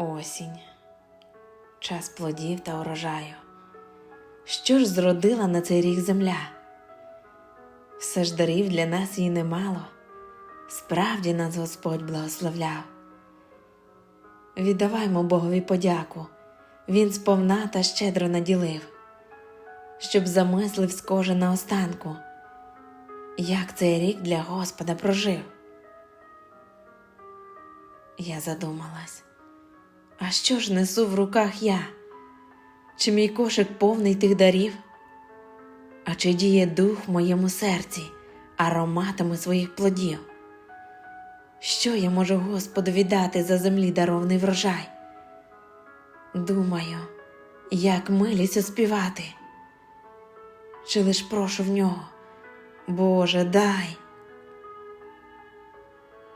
Осінь, час плодів та урожаю. Що ж зродила на цей рік земля? Все ж дарів для нас їй немало, справді нас Господь благословляв. Віддаваймо Богові подяку, Він сповна та щедро наділив, щоб замислив з кожен на останку, як цей рік для Господа прожив. Я задумалась. А що ж несу в руках я? Чи мій кошик повний тих дарів? А чи діє дух в моєму серці ароматами своїх плодів? Що я можу Господу віддати за землі даровний врожай? Думаю, як милість оспівати. Чи лиш прошу в нього, Боже, дай.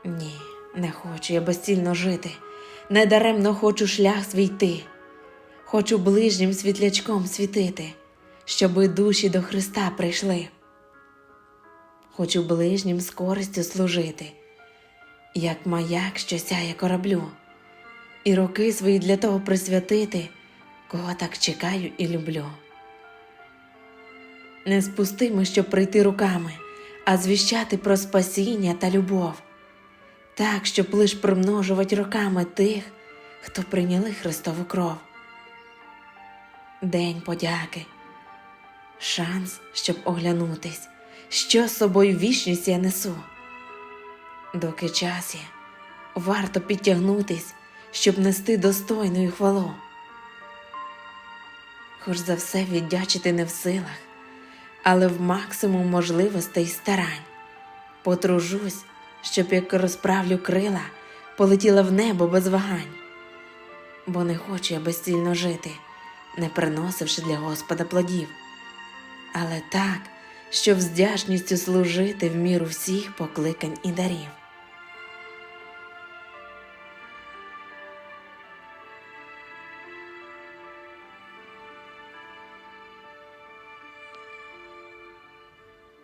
Ні, не хочу я безцільно жити, недаремно хочу шлях свій йти. Хочу ближнім світлячком світити, щоби душі до Христа прийшли. Хочу ближнім з користю служити, як маяк, що сяє кораблю, і роки свої для того присвятити, кого так чекаю і люблю. Не з пустими, щоб прийти руками, а звіщати про спасіння та любов, так, щоб лиш примножувати роками тих, хто прийняли Христову кров. День подяки, шанс, щоб оглянутись, що з собою вічність я несу. Доки час є, варто підтягнутись, щоб нести достойну хвалу. Хоч за все віддячити не в силах, але в максимум можливостей й старань. Потружусь, щоб як розправлю крила, полетіла в небо без вагань. Бо не хочу я безцільно жити, не приносивши для Господа плодів, але так, щоб вдячністю служити в міру всіх покликань і дарів.